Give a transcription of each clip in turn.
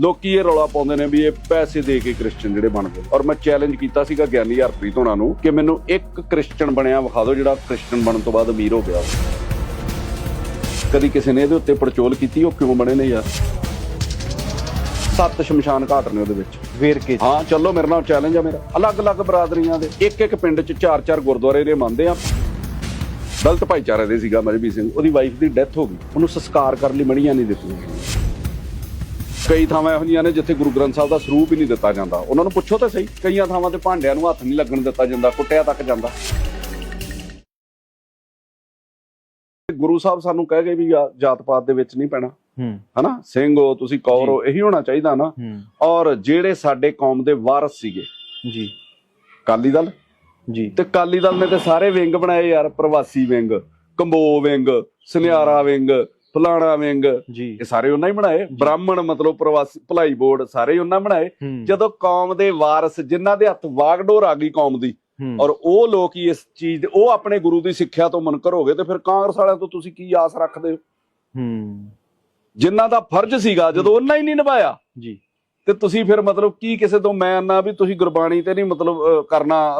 ਲੋਕੀ ਇਹ ਰੌਲਾ ਪਾਉਂਦੇ ਨੇ ਵੀ ਇਹ ਪੈਸੇ ਦੇ ਕੇ ਕ੍ਰਿਸਚੀਅਨ ਜਿਹੜੇ ਬਣਦੇ ਔਰ ਮੈਂ ਚੈਲੰਜ ਕੀਤਾ ਸੀਗਾ ਗਿਆਨੀ ਹਰਪ੍ਰੀਤ ਹੋਣਾ ਨੂੰ ਕਿ ਮੈਨੂੰ ਇੱਕ ਕ੍ਰਿਸਚੀਅਨ ਬਣਿਆ ਵਿਖਾ ਦਿਓ ਜਿਹੜਾ ਕ੍ਰਿਸਚੀਅਨ ਬਣਨ ਤੋਂ ਬਾਅਦ ਅਮੀਰ ਹੋ ਗਿਆ। ਕਦੀ ਕਿਸੇ ਨੇ ਇਹਦੇ ਉੱਤੇ ਪੜਚੋਲ ਕੀਤੀ? ਉਹ ਕਿਉਂ ਬਣੇ ਨੇ ਯਾਰ? ਸੱਤ ਸ਼ਮਸ਼ਾਨ ਘਾਟ ਨੇ ਉਹਦੇ ਵਿੱਚ। ਵੇਰਕੇ। ਹਾਂ ਚੱਲੋ ਮੇਰੇ ਨਾਲ ਚੈਲੰਜ ਆ ਮੇਰਾ। ਅਲੱਗ-ਅਲੱਗ ਬਰਾਦਰੀਆਂ ਦੇ ਇੱਕ ਇੱਕ ਪਿੰਡ 'ਚ ਚਾਰ ਚਾਰ ਗੁਰਦੁਆਰੇ ਦੇ ਮੰਨਦੇ ਆ। ਦਲਤ ਭਾਈਚਾਰੇ ਦੇ ਸੀਗਾ ਮਜਬੀ ਸਿੰਘ। ਉਹਦੀ ਵਾਈਫ ਦੀ ਡੈਥ ਹੋ ਗਈ। ਉਹਨੂੰ ਸੰਸਕਾਰ ਕਰਨ ਲਈ ਮੜੀਆਂ ਨਹੀਂ ਦਿੱਤੀਆਂ। ਕਈ ਥਾਵਾਂ ਇਹੋ ਜਿਹੀਆਂ ਨੇ ਜਿੱਥੇ ਗੁਰੂ ਗ੍ਰੰਥ ਸਾਹਿਬ ਦਾ ਸਰੂਪ ਹੀ ਨਹੀਂ ਦਿੱਤਾ ਜਾਂਦਾ। ਉਹਨਾਂ ਨੂੰ ਪੁੱਛੋ ਤਾਂ ਸਹੀ ਕਈਆਂ ਥਾਵਾਂ ਤੇ ਭਾਂਡਿਆਂ ਨੂੰ ਹੱਥ ਨਹੀਂ ਲੱਗਣ ਦਿੱਤਾ ਜਾਂਦਾ ਕੁੱਟਿਆ ਤੱਕ ਜਾਂਦਾ। ਗੁਰੂ ਸਾਹਿਬ ਸਾਨੂੰ ਕਹਿ ਗਏ ਵੀ ਜਾਤ ਪਾਤ ਦੇ ਵਿੱਚ ਨਹੀਂ ਪੈਣਾ। ਹੂੰ। ਹਨਾ? ਸਿੰਘ ਹੋ ਤੁਸੀਂ ਕੌਰ ਹੋ ਇਹੀ ਹੋਣਾ ਚਾਹੀਦਾ ਨਾ। ਔਰ ਜਿਹੜੇ ਸਾਡੇ ਕੌਮ ਦੇ ਵਾਰਸ ਸੀਗੇ। ਜੀ। ਕਾਲੀ ਦਲ? ਜੀ। ਤੇ ਕਾਲੀ ਦਲ ਨੇ ਤੇ ਸਾਰੇ ਵਿੰਗ ਬਣਾਏ ਯਾਰ ਪ੍ਰਵਾਸੀ ਵਿੰਗ ਕੰਬੋ ਵਿੰਗ ਸੁਨਿਆਰਾ ਵਿੰਗ ਫਲਾਣਾ ਵਿੰਗ। ਇਹ ਸਾਰੇ ਉਹਨਾਂ ਹੀ ਬਣਾਏ। ਬ੍ਰਾਹਮਣ ਮਤਲਬ ਪ੍ਰਵਾਸੀ ਭਲਾਈ ਬੋਰਡ ਸਾਰੇ ਉਹਨਾਂ ਬਣਾਏ। ਜਦੋਂ ਕੌਮ ਦੇ ਵਾਰਸ ਜਿਨ੍ਹਾਂ ਦੇ ਹੱਥ ਵਾਗਡੋਰ ਆ ਗਈ ਕੌਮ ਦੀ ਔਰ ਉਹ ਲੋਕ ਹੀ ਇਸ ਚੀਜ਼ ਦੇ ਉਹ ਆਪਣੇ ਗੁਰੂ ਦੀ ਸਿੱਖਿਆ ਤੋਂ ਮੁਨਕਰ ਹੋ ਗਏ ਤੇ ਫਿਰ ਕਾਂਗਰਸ ਵਾਲਿਆਂ ਤੋਂ ਤੁਸੀਂ ਕੀ ਆਸ ਰੱਖਦੇ ਹੋ? ਹੂੰ। ਜਿਨ੍ਹਾਂ ਦਾ ਫਰਜ਼ ਸੀਗਾ ਜਦੋਂ ਉਹਨਾਂ ਹੀ ਨਹੀਂ ਨਿਭਾਇਆ। ਜੀ। ਤੇ ਤੁਸੀਂ ਫਿਰ ਮਤਲਬ ਕੀ ਕਿਸੇ ਤੋਂ ਮੈਂ ਨਾ ਵੀ ਤੁਸੀਂ ਗੁਰਬਾਣੀ ਤੇ ਨਹੀਂ ਮਤਲਬ ਕਰਨਾ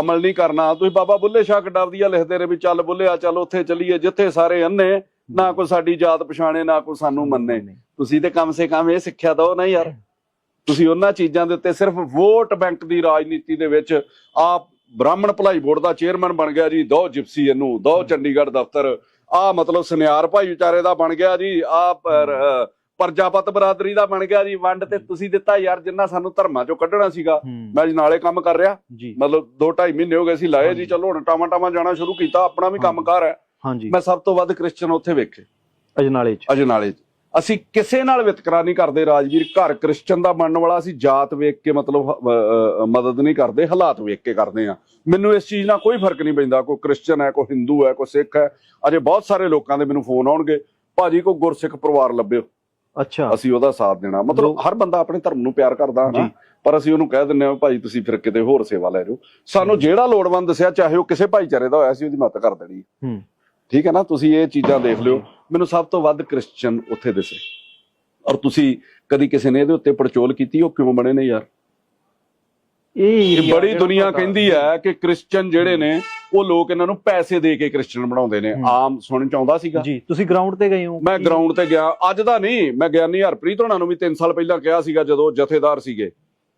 ਅਮਲ ਨਹੀਂ ਕਰਨਾ। ਤੁਸੀਂ ਬਾਬਾ ਬੁੱਲੇ ਸ਼ਾਹ ਕਿੱਡਾ ਵਧੀਆ ਲਿਖਦੇ ਨੇ ਵੀ ਚੱਲ ਬੁੱਲਿਆ ਚੱਲ ਉੱਥੇ ਚੱਲੀਏ ਜਿੱਥੇ ਸਾਰੇ ਅੰਨੇ ਨਾ ਕੋਈ ਸਾਡੀ ਜਾਤ ਪਛਾਣੇ ਨਾ ਕੋਈ ਸਾਨੂੰ ਮੰਨੇ। ਤੁਸੀਂ ਤੇ ਕਮ ਸੇ ਕਮ ਇਹ ਸਿੱਖਿਆ ਦਿਓ ਨਾ ਯਾਰ। ਤੁਸੀਂ ਉਹਨਾਂ ਚੀਜ਼ਾਂ ਦੇ ਉੱਤੇ ਸਿਰਫ ਵੋਟ ਬੈਂਕ ਦੀ ਰਾਜਨੀਤੀ ਦੇ ਵਿੱਚ ਆਪ ਬ੍ਰਾਹਮਣ ਭਲਾਈ ਬੋਰਡ ਦਾ ਚੇਅਰਮੈਨ ਬਣ ਗਿਆ ਜੀ ਦੋ ਜਿਪਸੀ ਇਹਨੂੰ ਦੋ ਚੰਡੀਗੜ੍ਹ ਦਫ਼ਤਰ। ਆ ਮਤਲਬ ਸੁਨਿਆਰ ਭਾਈ ਵਿਚਾਰੇ ਦਾ ਬਣ ਗਿਆ ਜੀ ਆ ਪਰਜਾਪਤ ਬਰਾਦਰੀ ਦਾ ਬਣ ਗਿਆ ਜੀ। ਵੰਡ ਤੇ ਤੁਸੀਂ ਦਿੱਤਾ ਯਾਰ ਜਿੰਨਾ ਸਾਨੂੰ ਧਰਮਾਂ ਚੋਂ ਕੱਢਣਾ ਸੀਗਾ। ਮੈਂ ਜੀ ਨਾਲੇ ਕੰਮ ਕਰ ਰਿਹਾ। ਮਤਲਬ 2.5 ਮਹੀਨੇ ਹੋ ਗਏ ਸੀ ਲਾਏ ਜੀ ਚਲੋ ਹੁਣ ਟਾਮਾ ਟਾਮਾ ਜਾਣਾ ਸ਼ੁਰੂ ਕੀਤਾ। ਆਪਣਾ ਵੀ ਕੰਮ ਕਰ ਹੈ। ਹਾਂਜੀ। ਮੈਂ ਸਭ ਤੋਂ ਵੱਧ ਕ੍ਰਿਸਚੀਅਨ ਉੱਥੇ ਵੇਖੇ। ਅਜਨਾਲੇ ਚ। ਅਜਨਾਲੇ 'ਚ। ਅਸੀਂ ਕਿਸੇ ਨਾਲ ਵਿਤਕਰਾ ਨਹੀਂ ਕਰਦੇ ਰਾਜਵੀਰ। ਘਰ ਕ੍ਰਿਸਚੀਅਨ ਦਾ ਬਣਨ ਵਾਲਾ ਅਸੀਂ ਜਾਤ ਵੇਖ ਕੇ ਮਤਲਬ ਮਦਦ ਨਹੀਂ ਕਰਦੇ ਹਾਲਾਤ ਵੇਖ ਕੇ ਕਰਦੇ ਆ ਮੈਨੂੰ ਇਸ ਚੀਜ਼ ਨਾਲ ਕੋਈ ਫ਼ਰਕ ਨਹੀਂ ਪੈਂਦਾ। ਕੋਈ ਕ੍ਰਿਸਚੀਅਨ ਹੈ ਕੋਈ ਹਿੰਦੂ ਹੈ ਕੋਈ ਸਿੱਖ ਹੈ। ਅਜੇ ਬਹੁਤ ਸਾਰੇ ਲੋਕਾਂ ਦੇ ਮੈਨੂੰ ਫੋਨ ਆਉਣਗੇ ਭਾਜੀ ਕੋਈ ਗੁਰਸਿੱਖ ਪਰਿਵਾਰ ਲੱਭਿਓ। ਅੱਛਾ। ਅਸੀਂ ਉਹਦਾ ਸਾਥ ਦੇਣਾ। ਮਤਲਬ ਹਰ ਬੰਦਾ ਆਪਣੇ ਧਰਮ ਨੂੰ ਪਿਆਰ ਕਰਦਾ ਹੈ। ਪਰ ਅਸੀਂ ਉਹਨੂੰ ਕਹਿ ਦਿੰਦੇ ਹਾਂ ਭਾਈ ਤੁਸੀਂ ਫਿਰ ਕਿਤੇ ਹੋਰ ਸੇਵਾ ਲੈ ਜਾਓ। ਸਾਨੂੰ ਜਿਹੜਾ ਲੋੜਵੰਦ ਦੱਸਿਆ ਚਾਹੇ ਉਹ ਕਿਸੇ ਭਾਈਚਾਰੇ ਦਾ ਹੋਇਆ ਸੀ ਉਹਦੀ ਮਦਦ ਕਰ ਦੇਣੀ ਹੂੰ। ਠੀਕ ਹੈ ਨਾ? ਤੁਸੀਂ ਇਹ ਚੀਜ਼ਾਂ ਦੇਖ ਲਿਓ। ਮੈਨੂੰ ਸਭ ਤੋਂ ਵੱਧ ਕ੍ਰਿਸਚੀਅਨ ਉੱਥੇ ਦਿਸੇ। ਔਰ ਤੁਸੀਂ ਕਦੀ ਕਿਸੇ ਨੇ ਇਹਦੇ ਉੱਤੇ ਪੜਚੋਲ ਕੀਤੀ? ਉਹ ਕਿਉਂ ਬਣੇ ਨੇ ਯਾਰ? ਇਹ ਬੜੀ ਦੁਨੀਆ ਕਹਿੰਦੀ ਹੈ ਕਿ ਕ੍ਰਿਸਚੀਅਨ ਜਿਹੜੇ ਨੇ ਉਹ ਲੋਕ ਇਹਨਾਂ ਨੂੰ ਪੈਸੇ ਦੇ ਕੇ ਕ੍ਰਿਸਚੀਅਨ ਬਣਾਉਂਦੇ ਨੇ। ਆਮ ਸੁਣਨ ਚ ਆਉਂਦਾ ਸੀਗਾ। ਜੀ ਤੁਸੀਂ ਗਰਾਊਂਡ ਤੇ ਗਏ ਹੋ। ਮੈਂ ਗਰਾਊਂਡ ਤੇ ਗਿਆ। ਅੱਜ ਦਾ ਨਹੀਂ ਮੈਂ ਗਿਆਨੀ ਹਰਪ੍ਰੀਤ ਹੋਣਾ ਨੂੰ ਵੀ 3 ਸਾਲ ਪਹਿਲਾਂ ਕਿਹਾ ਸੀਗਾ ਜਦੋਂ ਜਥੇਦਾਰ ਸੀਗੇ।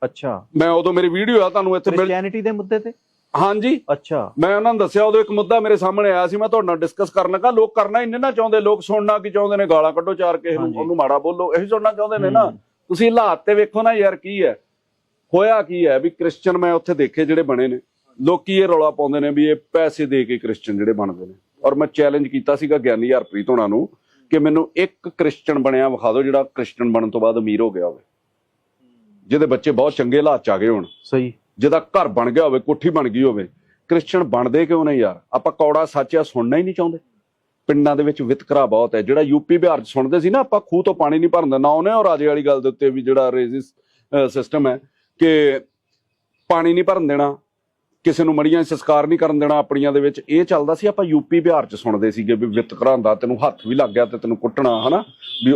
ਅੱਛਾ। ਮੈਂ ਉਦੋਂ ਮੇਰੀ ਵੀਡੀਓ ਆ ਤੁਹਾਨੂੰ ਇੱਥੇ ਕ੍ਰਿਸਚੀਅਨਿਟੀ ਦੇ ਮੁੱਦੇ ਤੇ? ਹਾਂਜੀ। ਅੱਛਾ। ਮੈਂ ਉਹਨਾਂ ਨੂੰ ਦੱਸਿਆ ਉਦੋਂ ਇੱਕ ਮੁੱਦਾ ਮੇਰੇ ਸਾਹਮਣੇ ਆਇਆ ਸੀ ਮੈਂ ਤੁਹਾਡੇ ਨਾਲ ਡਿਸਕਸ ਕਰਨ ਲੱਗਾ। ਲੋਕ ਕਰਨਾ ਇੰਨੇ ਨਾ ਚਾਹੁੰਦੇ ਲੋਕ ਸੁਣਨਾ ਕੀ ਚਾਹੁੰਦੇ ਨੇ ਗਾਲਾਂ ਕੱਢੋ ਚਾਰ ਕਿਸੇ ਨੂੰ। ਉਹਨੂੰ ਮਾੜਾ ਬੋਲੋ ਇਹੀ ਸੁਣਨਾ ਚਾਹੁੰਦੇ ਨੇ ਨਾ। ਤੁਸੀਂ ਹਾਲਾਤ ਤੇ ਵੇਖੋ ਨਾ ਯਾਰ ਕੀ ਹੈ। ਹੋਇਆ ਕੀ ਹੈ ਵੀ ਕ੍ਰਿਸਚੀਅਨ ਮੈਂ ਉੱਥੇ ਦੇਖੇ ਜਿਹੜੇ ਬਣੇ ਨੇ। ਲੋਕੀ ਇਹ ਰੌਲਾ ਪਾਉਂਦੇ ਨੇ ਵੀ ਇਹ ਪੈਸੇ ਦੇ ਕੇ ਕ੍ਰਿਸਚੀਅਨ ਜਿਹੜੇ ਬਣਦੇ ਨੇ। ਔਰ ਮੈਂ ਚੈਲੰਜ ਕੀਤਾ ਸੀਗਾ ਗਿਆਨੀ ਹਰਪ੍ਰੀਤ ਹੋਣਾ ਨੂੰ ਕਿ ਮੈਨੂੰ ਇੱਕ ਕ੍ਰਿਸਚੀਅਨ ਬਣਿਆ ਵਿਖਾ ਦਿਓ ਜਿਹੜਾ ਕ੍ਰਿਸਚੀਅਨ ਬਣਨ ਤੋਂ ਬਾਅਦ ਅਮੀਰ ਹੋ ਗਿਆ ਹੋਵੇ। ਜਿਹਦੇ ਬੱਚੇ ਬਹੁਤ ਚੰਗੇ ਹਾਲਾਤ ਚ ਆ ਗਏ ਹੋਣ। ਸਹੀ। ਜਿਹਦਾ ਘਰ ਬਣ ਗਿਆ ਹੋਵੇ, ਕੋਠੀ ਬਣ ਗਈ ਹੋਵੇ ਕ੍ਰਿਸਚੀਅਨ ਬਣਦੇ ਕਿਉਂ ਨਹੀਂ ਯਾਰ? ਆਪਾਂ ਕੌੜਾ ਸੱਚ ਆ ਸੁਣਨਾ ਹੀ ਨਹੀਂ ਚਾਹੁੰਦੇ। ਪਿੰਡਾਂ ਦੇ ਵਿੱਚ ਵਿਤਕਰਾ ਬਹੁਤ ਹੈ। ਜਿਹੜਾ ਯੂਪੀ ਬਿਹਾਰ ਚ ਸੁਣਦੇ ਸੀ ਨਾ, ਆਪਾਂ ਖੂਹ ਤੋਂ ਪਾਣੀ ਨਹੀਂ ਭਰਨ ਦਿੰਦਾ। ਉਹਨੇ ਔਰ ਰਾਜੇ ਵਾਲੀ ਗੱਲ ਦੇ ਉੱਤੇ ਵੀ ਜਿਹੜਾ ਰੇਜ਼ਿਸ ਸਿਸਟਮ ਹੈ ਕਿ ਪਾਣੀ ਨਹੀਂ ਭਰਨ ਦੇਣਾ। ਕਿਸੇ ਨੂੰ ਮੜੀਆਂ ਸੰਸਕਾਰ ਨਹੀਂ ਕਰਨ ਦੇਣਾ ਆਪਣੀਆਂ ਦੇ ਵਿੱਚ। ਇਹ ਚੱਲਦਾ ਸੀ ਆਪਾਂ ਯੂਪੀ ਬਿਹਾਰ ਚ ਸੁਣਦੇ ਸੀਗੇ ਵੀ ਵਿਤਕਰਾ ਹੁੰਦਾ ਤੈਨੂੰ ਹੱਥ ਵੀ ਲੱਗ ਗਿਆ ਤੇ ਤੈਨੂੰ ਕੁੱਟਣਾ ਹਨਾ? ਵੀ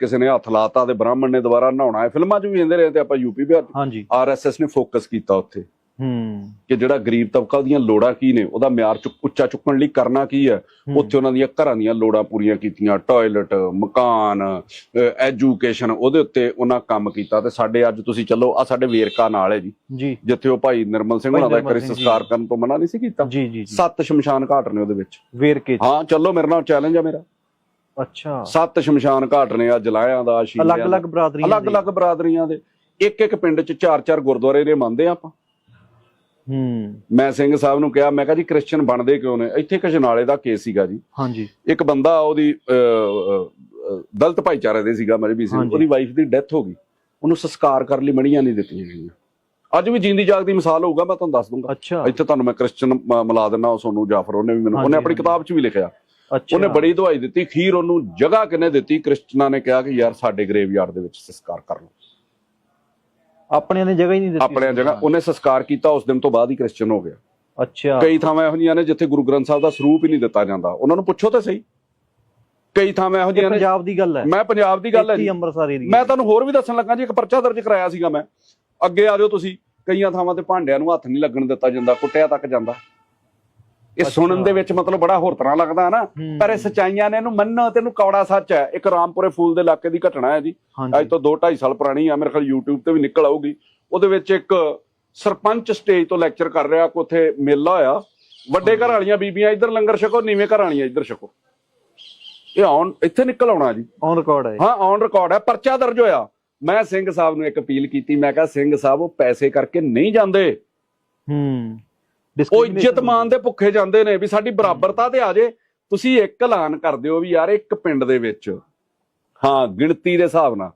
ਕਿਸੇ ਨੇ ਹੱਥ ਲਾਤਾ ਤੇ ਬ੍ਰਾਹਮਣ ਨੇ ਦੁਬਾਰਾ ਨਹਾਉਣਾ। ਹੈ ਫਿਲਮਾਂ 'ਚ ਵੀ ਕਹਿੰਦੇ ਰਹੇ ਤੇ ਆਪਾਂ ਯੂਪੀ ਬਿਹਾਰ ਆਰਐਸਐਸ ਨੇ ਫੋਕਸ ਕੀਤਾ ਉੱਥੇ। ਹੂੰ। ਕਿ ਜਿਹੜਾ ਗਰੀਬ ਤਬਕਾ ਉਹਦੀਆਂ ਲੋੜਾਂ ਕੀ ਨੇ? ਉਹਦਾ ਮਿਆਰ ਚੁੱਕ ਉੱਚਾ ਚੁੱਕਣ ਲਈ ਕਰਨਾ ਕੀ ਹੈ। ਉੱਥੇ ਉਹਨਾਂ ਦੀਆਂ ਘਰਾਂ ਦੀਆਂ ਲੋੜਾਂ ਪੂਰੀਆਂ ਕੀਤੀਆਂ ਟਾਇਲਟ ਮਕਾਨ ਐਜੂਕੇਸ਼ਨ ਉਹਦੇ ਉੱਤੇ ਉਹਨਾਂ ਕੰਮ ਕੀਤਾ ਤੇ ਸਾਡੇ ਅੱਜ ਤੁਸੀਂ ਚੱਲੋ ਆ ਸਾਡੇ ਵੇਰਕਾ ਨਾਲ ਹੈ ਜੀ। ਜਿੱਥੇ ਉਹ ਭਾਈ ਨਿਰਮਲ ਸਿੰਘ ਉਹਨਾਂ ਦਾ ਇੱਕ। ਸੰਸਕਾਰ ਕਰਨ ਤੋਂ ਮਨਾ ਨਹੀਂ ਸੀ ਕੀਤਾ। ਜੀ ਜੀ ਸੱਤ ਸ਼ਮਸ਼ਾਨ ਘਾਟ ਨੇ ਉਹਦੇ ਵਿੱਚ। ਵੇਰਕੇ। ਹਾਂ ਚੱਲੋ ਮੇਰੇ ਨਾਲ ਚੈਲੰਜ ਆ ਮੇਰਾ। ਅੱਛਾ। ਸੱਤ ਸ਼ਮਸ਼ਾਨ ਘਾਟ ਨੇ ਆ ਜਲਾਇਆਂ ਦਾ ਅਲੱਗ-ਅਲੱਗ ਬਰਾਦਰੀਆਂ ਦੇ। ਅਲੱਗ-ਅਲੱਗ ਬਰਾਦਰੀਆਂ ਦੇ। ਇੱਕ ਇੱਕ ਪਿੰਡ 'ਚ ਚਾਰ ਚਾਰ ਗੁਰਦੁਆਰੇ ਨੇ ਮੰਨਦੇ ਆਪਾਂ। ਹੂੰ। ਮੈਂ ਸਿੰਘ ਸਾਹਿਬ ਨੂੰ ਕਿਹਾ ਮੈਂ ਕਿਹਾ ਜੀ ਕ੍ਰਿਸਚੀਅਨ ਬਣਦੇ ਕਿਉਂ ਨੇ? ਇੱਥੇ ਕਸ਼ਨਾਲੇ ਦਾ ਕੇਸ ਸੀਗਾ ਜੀ। ਹਾਂਜੀ। ਇੱਕ ਬੰਦਾ ਉਹਦੀ ਦਲਿਤ ਭਾਈਚਾਰੇ ਦੇ ਸੀਗਾ ਮਜਬੀ ਸਿੰਘ। ਉਹਦੀ ਵਾਈਫ ਦੀ ਡੈਥ ਹੋ ਗਈ। ਉਹਨੂੰ ਸੰਸਕਾਰ ਕਰਨ ਲਈ ਮੜੀਆਂ ਨਹੀਂ ਦਿੱਤੀਆਂ ਗਈਆਂ। ਅੱਜ ਵੀ ਜਿੰਦੀ ਜਾਗਦੀ ਮਿਸਾਲ ਹੋਊਗਾ ਮੈਂ ਤੁਹਾਨੂੰ ਦੱਸ ਦੂੰਗਾ। ਅੱਛਾ। ਇੱਥੇ ਤੁਹਾਨੂੰ ਮੈਂ ਕ੍ਰਿਸਚੀਅਨ ਮਿਲਾ ਦਿੰਦਾ ਉਹ ਸੋਨੂੰ ਜਾਫਰ ਉਹਨੇ ਵੀ ਮੈਨੂੰ ਉਹਨੇ ਆਪਣੀ। ਕਿਤਾਬ 'ਚ ਵੀ ਲਿਖਿਆ। ਉਹਨੇ ਬੜੀ ਦਵਾਈ ਦਿੱਤੀ ਖੀਰ ਉਹਨੂੰ ਜਗ੍ਹਾ ਕਿਨੇ ਦਿੱਤੀ? ਕ੍ਰਿਸਚਨਾਂ ਨੇ ਕਿਹਾ ਕਿ ਯਾਰ ਸਾਡੇ ਗ੍ਰੇਵਯਾਰਡ ਦੇ ਵਿੱਚ ਸੰਸਕਾਰ ਕਰ ਲਓ। ਆਪਣਿਆਂ ਨੇ ਜਗ੍ਹਾ ਹੀ ਨਹੀਂ ਦਿੱਤੀ ਆਪਣੇ ਜਗ੍ਹਾ ਉਹਨੇ ਸੰਸਕਾਰ ਕੀਤਾ ਉਸ ਦਿਨ ਤੋਂ ਬਾਅਦ ਹੀ ਕ੍ਰਿਸਚੀਅਨ ਹੋ ਗਿਆ। ਅੱਛਾ। ਕਈ ਥਾਵਾਂ ਇਹੋ ਜਿਹੀਆਂ ਨੇ ਜਿੱਥੇ ਗੁਰੂ ਗ੍ਰੰਥ ਸਾਹਿਬ ਦਾ ਸਰੂਪ ਹੀ ਨਹੀਂ ਦਿੱਤਾ ਜਾਂਦਾ। ਉਹਨਾਂ ਨੂੰ ਪੁੱਛੋ ਤਾਂ ਸਹੀ। ਕਈ ਥਾਵਾਂ ਇਹੋ ਇਹ ਜਿਹੀਆਂ ਨੇ ਪੰਜਾਬ ਦੀ ਗੱਲ ਹੈ। ਮੈਂ ਪੰਜਾਬ ਦੀ ਗੱਲ ਹੀ ਜੀ। ਅੰਮ੍ਰਿਤਸਰ ਏਰੀਆ ਮੈਂ ਤੁਹਾਨੂੰ ਹੋਰ ਵੀ ਦੱਸਣ ਲੱਗਾ ਜੀ ਇੱਕ ਪਰਚਾ ਦਰਜ ਕਰਾਇਆ ਸੀਗਾ ਮੈਂ। ਅੱਗੇ ਆ ਜਾਓ ਤੁਸੀਂ। ਕਈਆਂ ਥਾਵਾਂ ਤੇ ਭਾਂਡਿਆਂ ਨੂੰ ਹੱਥ ਨਹੀਂ ਲੱਗਣ ਦਿੱਤਾ ਜਾਂਦਾ ਕੁੱਟਿਆ ਤੱਕ ਜਾਂਦਾ। ਇਹ। ਸੁਣਨ ਦੇ ਵਿੱਚ ਮਤਲਬ ਬੜਾ ਹੋਰ ਤਰ੍ਹਾਂ ਲੱਗਦਾ ਨਾ। ਪਰ ਇਹ ਸਚਾਈਆਂ ਨੇ ਇਹਨੂੰ ਮੰਨੋ ਤੇ ਇਹਨੂੰ ਕੌੜਾ ਸੱਚ ਹੈ। ਇੱਕ ਰਾਮਪੁਰੇ ਫੂਲ ਦੇ ਇਲਾਕੇ ਦੀ ਘਟਨਾ ਹੈ ਜੀ। ਅੱਜ ਤੋਂ 2 2.5 ਸਾਲ ਪੁਰਾਣੀ ਆ ਮੇਰੇ ਖਿਆਲ YouTube ਤੇ ਵੀ ਨਿਕਲ ਆਊਗੀ। ਉਹਦੇ ਵਿੱਚ ਇੱਕ ਸਰਪੰਚ ਸਟੇਜ ਤੋਂ ਲੈਕਚਰ ਕਰ ਰਿਹਾ ਕਿ ਉੱਥੇ ਮੇਲਾ ਹੋਇਆ ਵੱਡੇ ਘਰ ਵਾਲੀਆਂ ਬੀਬੀਆਂ ਇੱਧਰ ਲੰਗਰ ਛਕੋ ਨੀਵੇਂ ਘਰ ਵਾਲੀਆਂ ਇੱਧਰ ਛਕੋ। ਇਹ ਆਉਣ ਇੱਥੇ ਨਿਕਲ ਆਉਣਾ ਜੀ। ਔਨ ਰਿਕਾਰਡ ਹੈ। ਹਾਂ ਔਨ ਰਿਕਾਰਡ ਹੈ। ਪਰਚਾ ਦਰਜ ਹੋਇਆ। ਮੈਂ ਸਿੰਘ ਸਾਹਿਬ ਨੂੰ ਇੱਕ ਅਪੀਲ ਕੀਤੀ। ਮੈਂ ਕਿਹਾ ਸਿੰਘ ਸਾਹਿਬ ਉਹ ਪੈਸੇ ਕਰਕੇ ਨਹੀਂ ਜਾਂਦੇ। ਹੂੰ। ਉਹ ਇੱਜ਼ਤ ਮਾਨ ਦੇ ਭੁੱਖੇ ਜਾਂਦੇ ਨੇ ਵੀ ਸਾਡੀ ਬਰਾਬਰਤਾ ਤੇ ਆ ਜੇ ਤੁਸੀਂ ਇੱਕ ਐਲਾਨ ਕਰ ਦਿਓ ਵੀ ਯਾਰ ਇੱਕ ਪਿੰਡ ਦੇ ਵਿੱਚ ਹਾਂ ਗਿਣਤੀ ਦੇ ਹਿਸਾਬ ਨਾਲ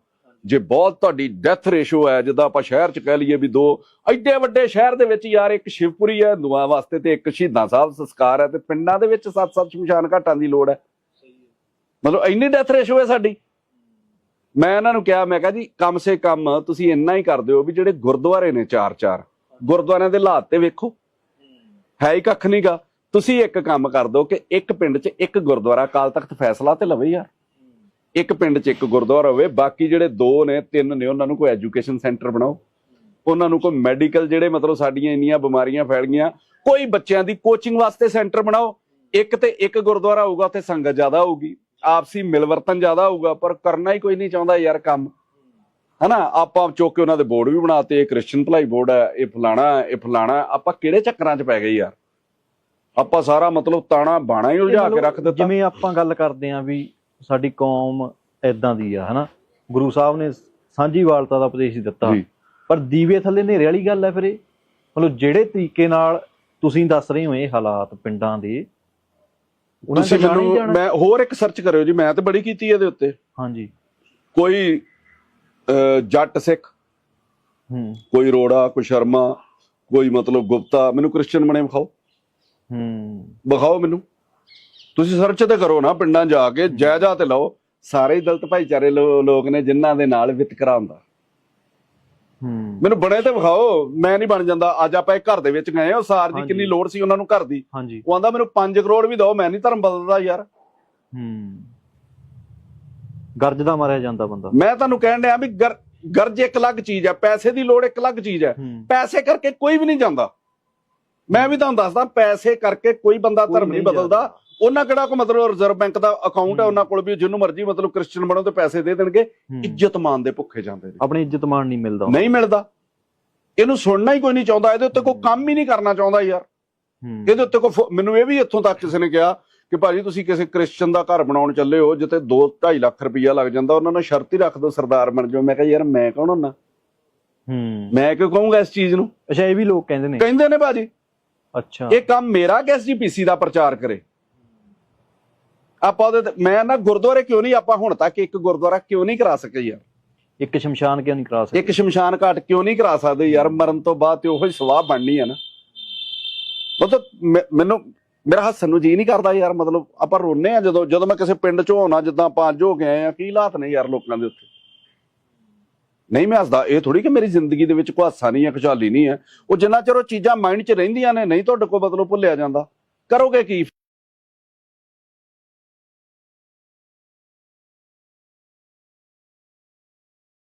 ਜੇ ਬਹੁਤ ਤੁਹਾਡੀ ਡੈਥ ਰੇਸ਼ੋ ਹੈ ਜਿੱਦਾਂ ਆਪਾਂ ਸ਼ਹਿਰ ਚ ਕਹਿ ਲਈਏ ਵੀ ਦੋ ਐਡੇ ਵੱਡੇ ਸ਼ਹਿਰ ਦੇ ਵਿੱਚ ਯਾਰ ਇੱਕ ਸ਼ਿਵਪੁਰੀ ਹੈ ਹਿੰਦੂਆਂ ਵਾਸਤੇ ਤੇ ਇੱਕ ਸ਼ਹੀਦਾਂ ਸਾਹਿਬ ਸੰਸਕਾਰ ਹੈ ਤੇ ਪਿੰਡਾਂ ਦੇ ਵਿੱਚ ਸੱਤ ਸੱਤ ਸ਼ਮਸ਼ਾਨ ਘਾਟਾਂ ਦੀ ਲੋੜ ਹੈ। ਮਤਲਬ ਇੰਨੀ ਡੈਥ ਰੇਸ਼ੋ ਹੈ ਸਾਡੀ। ਮੈਂ ਇਹਨਾਂ ਨੂੰ ਕਿਹਾ ਮੈਂ ਕਿਹਾ ਜੀ ਕਮ ਸੇ ਕਮ ਤੁਸੀਂ ਇੰਨਾ ਹੀ ਕਰ ਦਿਓ ਵੀ ਜਿਹੜੇ ਗੁਰਦੁਆਰੇ ਨੇ ਚਾਰ ਚਾਰ ਗੁਰਦੁਆਰਿਆਂ ਦੇ ਹਾਲਾਤ ਤੇ ਵੇਖੋ। ਹੈ ਹੀ ਕੱਖ ਨਹੀਂਗਾ ਤੁਸੀਂ ਇੱਕ ਕੰਮ ਕਰ ਦਿਓ ਕਿ ਇੱਕ ਪਿੰਡ 'ਚ ਇੱਕ ਗੁਰਦੁਆਰਾ ਕਾਲ ਤਖਤ ਫੈਸਲਾ ਤੇ ਲਵੇ ਯਾਰ। ਇੱਕ ਪਿੰਡ 'ਚ ਇੱਕ ਗੁਰਦੁਆਰਾ ਹੋਵੇ, ਬਾਕੀ ਜਿਹੜੇ ਦੋ ਨੇ, ਤਿੰਨ ਨੇ, ਉਹਨਾਂ ਨੂੰ ਕੋਈ ਐਜੂਕੇਸ਼ਨ ਸੈਂਟਰ ਬਣਾਓ। ਉਹਨਾਂ ਨੂੰ ਕੋਈ ਮੈਡੀਕਲ ਜਿਹੜੇ ਮਤਲਬ ਸਾਡੀਆਂ ਇੰਨੀਆਂ ਬਿਮਾਰੀਆਂ ਫੈਲ ਗਈਆਂ, ਕੋਈ ਬੱਚਿਆਂ ਦੀ ਕੋਚਿੰਗ ਵਾਸਤੇ ਸੈਂਟਰ ਬਣਾਓ। ਇੱਕ ਤੇ ਇੱਕ ਗੁਰਦੁਆਰਾ ਹੋਊਗਾ, ਉੱਥੇ ਸੰਗਤ ਜ਼ਿਆਦਾ ਹੋਊਗੀ। ਆਪਸੀ ਮਿਲਵਰਤਨ ਜ਼ਿਆਦਾ ਹੋਊਗਾ, ਪਰ ਕਰਨਾ ਹੀ ਕੋਈ ਨਹੀਂ ਚਾਹੁੰਦਾ ਯਾਰ ਕੰਮ। ਹਨਾ ਆਪਾਂ ਚੁੱਕ ਕੇ ਉਹਨਾਂ ਦੇ ਬੋਰਡ ਵੀ ਬਣਾਤੇ ਇਹ ਕ੍ਰਿਸਚੀਅਨ ਭਲਾਈ ਬੋਰਡ ਹੈ ਇਹ ਫਲਾਣਾ ਇਹ ਫਲਾਣਾ। ਆਪਾਂ ਕਿਹੜੇ ਚੱਕਰਾਂ 'ਚ ਪੈ ਗਏ ਯਾਰ ਆਪਾਂ ਸਾਰਾ ਮਤਲਬ ਤਾਣਾ ਬਾਣਾ ਹੀ ਉਲਝਾ ਕੇ ਰੱਖ ਦਿੱਤਾ ਜਿਵੇਂ ਆਪਾਂ ਗੱਲ ਕਰਦੇ ਆਂ ਵੀ ਸਾਡੀ ਕੌਮ ਐਦਾਂ ਦੀ ਆ ਹਨਾ ਗੁਰੂ ਸਾਹਿਬ ਨੇ ਸਾਂਝੀਵਾਲਤਾ ਦਾ ਉਪਦੇਸ਼ ਦਿੱਤਾ। ਪਰ ਦੀਵੇ ਥੱਲੇ ਹਨੇਰੇ ਵਾਲੀ ਗੱਲ ਹੈ ਫਿਰ ਇਹ ਮਤਲਬ ਜਿਹੜੇ ਤਰੀਕੇ ਨਾਲ ਤੁਸੀਂ ਦੱਸ ਰਹੇ ਹੋ ਇਹ ਹਾਲਾਤ ਪਿੰਡਾਂ ਦੇ ਤੁਸੀਂ ਮੈਨੂੰ। ਮੈਂ ਹੋਰ ਇੱਕ ਸਰਚ ਕਰਿਓ ਜੀ ਮੈਂ ਤੇ ਬੜੀ ਕੀਤੀ ਇਹਦੇ ਉੱਤੇ ਹਾਂਜੀ ਕੋਈ ਜੱਟ ਸਿੱਖ। ਹੂੰ। ਕੋਈ ਰੋੜਾ ਕੋਈ ਸ਼ਰਮਾ ਕੋਈ ਮਤਲਬ ਗੁਪਤਾ। ਮੈਨੂੰ ਕ੍ਰਿਸਚੀਅਨ ਬਣੇ ਵਿਖਾਓ। ਹੂੰ। ਵਿਖਾਓ ਮੈਨੂੰ। ਤੁਸੀਂ ਸਰਚ ਤੇ ਕਰੋ ਨਾ ਪਿੰਡਾਂ ਜਾ ਕੇ ਜਾਇਜ਼ਾ ਤੇ ਲਓ। ਸਾਰੇ ਹੀ ਦਲਿਤ ਭਾਈਚਾਰੇ ਲੋਕ ਨੇ ਜਿਨ੍ਹਾਂ ਦੇ ਨਾਲ ਵਿਤਕਰਾ ਹੁੰਦਾ ਹੂੰ। ਮੈਨੂੰ ਬਣੇ ਤੇ ਵਿਖਾਓ। ਮੈਂ ਨਹੀਂ ਬਣ ਜਾਂਦਾ। ਅੱਜ ਆਪਾਂ ਇੱਕ ਘਰ ਦੇ ਵਿੱਚ ਗਏ ਉਹ ਸਾਰ ਦੀ। ਕਿੰਨੀ ਲੋੜ ਸੀ ਉਹਨਾਂ ਨੂੰ ਘਰ ਦੀ। ਉਹ ਆਂਦਾ ਮੈਨੂੰ 5 ਕਰੋੜ ਵੀ ਦਿਓ। ਮੈਂ ਨਹੀਂ ਧਰਮ ਬਦਲਦਾ ਯਾਰ। ਹੂੰ। ਗਰਜਦਾ ਮਾਰਿਆ ਜਾਂਦਾ ਬੰਦਾ। ਮੈਂ ਤੁਹਾਨੂੰ ਕਹਿਣ ਡਿਆ ਵੀ ਗਰ- ਗਰਜ ਇੱਕ ਅਲੱਗ ਚੀਜ਼ ਹੈ ਪੈਸੇ ਦੀ ਲੋੜ ਇੱਕ ਅਲੱਗ ਚੀਜ਼ ਹੈ। ਹੂੰ। ਪੈਸੇ ਕਰਕੇ ਕੋਈ ਵੀ ਨਹੀਂ ਜਾਂਦਾ। ਮੈਂ ਵੀ ਤੁਹਾਨੂੰ ਦੱਸਦਾ ਪੈਸੇ ਕਰਕੇ ਕੋਈ ਬੰਦਾ ਕੋਈ ਧਰਮ ਨਹੀਂ ਨਹੀਂ ਬਦਲਦਾ। ਜਾਂਦਾ। ਉਹਨਾਂ ਕਿਹੜਾ ਕੋ ਮਤਲਬ ਰਿਜ਼ਰਵ ਬੈਂਕ ਦਾ ਅਕਾਊਂਟ ਹੈ ਉਹਨਾਂ ਕੋਲ ਵੀ ਜਿਹਨੂੰ ਮਰਜ਼ੀ ਮਤਲਬ ਕ੍ਰਿਸਚੀਅਨ ਬਣੋ ਤੇ ਪੈਸੇ ਦੇ ਦੇਣਗੇ। ਹੂੰ। ਇੱਜ਼ਤ ਮਾਨ ਦੇ ਭੁੱਖੇ ਜਾਂਦੇ ਨੇ। ਆਪਣੀ ਇੱਜ਼ਤ ਮਾਣ ਨਹੀਂ ਮਿਲਦਾ। ਨਹੀਂ ਮਿਲਦਾ। ਇਹਨੂੰ ਸੁਣਨਾ ਹੀ ਕੋਈ ਨਹੀਂ ਚਾਹੁੰਦਾ। ਇਹਦੇ ਉੱਤੇ ਕੋਈ ਕੰਮ ਹੀ ਨਹੀਂ ਕਰਨਾ ਚਾਹੁੰਦਾ ਯਾਰ। ਹੂੰ। ਇਹਦੇ ਉੱਤੇ ਕੋਈ ਮੈਨੂੰ ਇਹ ਵੀ ਇੱਥੋਂ ਤੱਕ ਕਿਸੇ ਨੇ ਕਿਹਾ ਕਿ ਭਾਜੀ ਤੁਸੀਂ ਕਿਸੇ ਕ੍ਰਿਸਚੀਅਨ ਦਾ ਘਰ ਬਣਾਉਣ ਚੱਲੇ ਹੋ ਜਿੱਤੇ 2.5 ਲੱਖ ਰੁਪਈਆ ਲੱਗ ਜਾਂਦਾ ਉਹਨਾਂ ਨੂੰ ਸ਼ਰਤ ਹੀ ਰੱਖ ਦਿਓ ਸਰਦਾਰ ਬਣ ਜਾਓ। ਮੈਂ ਕਿਹਾ ਯਾਰ ਮੈਂ ਕੌਣ ਹੁੰਨਾ ਹੂੰ। ਮੈਂ ਕਿਉਂ ਕਹੂੰਗਾ ਇਸ ਚੀਜ਼ ਨੂੰ? ਅੱਛਾ ਇਹ ਵੀ ਲੋਕ ਕਹਿੰਦੇ ਨੇ। ਕਹਿੰਦੇ ਨੇ ਭਾਜੀ। ਅੱਛਾ। ਇਹ ਕੰਮ ਮੇਰਾ ਕਿ ਐਸਜੀਪੀਸੀ ਦਾ ਪ੍ਰਚਾਰ ਕਰੇ? ਆਪਾਂ ਉਹਦੇ ਮੈਂ ਨਾ ਗੁਰਦੁਆਰੇ ਕਿਉਂ ਨਹੀਂ ਆਪਾਂ ਹੁਣ ਤੱਕ ਇੱਕ ਗੁਰਦੁਆਰਾ ਕਿਉਂ ਨਹੀਂ ਕਰਾ ਸਕੇ ਯਾਰ? ਇੱਕ ਸ਼ਮਸ਼ਾਨ ਕਿਉਂ ਨਹੀਂ ਕਰਾ ਸਕਦੇ ਇੱਕ ਸ਼ਮਸ਼ਾਨ ਘਾਟ ਕਿਉਂ ਨਹੀਂ ਕਰਾ ਸਕਦੇ ਯਾਰ? ਮਰਨ ਤੋਂ ਬਾਅਦ ਤੇ ਉਹੀ ਸਵਾਹ ਬਣਨੀ ਹੈ ਨਾ। ਮਤਲਬ ਮੈਨੂੰ ਮੇਰਾ ਹੱਸਣ ਨੂੰ ਜੀ ਨਹੀਂ ਕਰਦਾ ਯਾਰ, ਮਤਲਬ ਆਪਾਂ ਰੋਨੇ ਆ ਜਦੋਂ ਜਦੋਂ ਮੈਂ ਕਿਸੇ ਪਿੰਡ ਚੋਂ ਆਉਣਾ, ਜਿੱਦਾਂ ਆਪਾਂ ਅੱਜ ਹੋ ਕੇ ਆਏ ਆ ਕੀ ਹਾਲਾਤ ਨੇ ਯਾਰ ਲੋਕਾਂ ਦੇ ਉੱਤੇ? ਨਹੀਂ, ਮੈਂ ਹੱਸਦਾ, ਇਹ ਥੋੜੀ ਕਿ ਮੇਰੀ ਜ਼ਿੰਦਗੀ ਦੇ ਵਿੱਚ ਕੋਈ ਹਾਸਾ ਨਹੀਂ ਹੈ, ਖੁਸ਼ਹਾਲੀ ਨਹੀਂ ਹੈ। ਉਹ ਜਿੰਨਾ ਚਿਰ ਉਹ ਚੀਜ਼ਾਂ ਮਾਈਂਡ 'ਚ ਰਹਿੰਦੀਆਂ ਨੇ, ਨਹੀਂ ਤੁਹਾਡੇ ਕੋਲ ਮਤਲਬ ਭੁੱਲਿਆ ਜਾਂਦਾ। ਕਰੋਗੇ ਕੀ?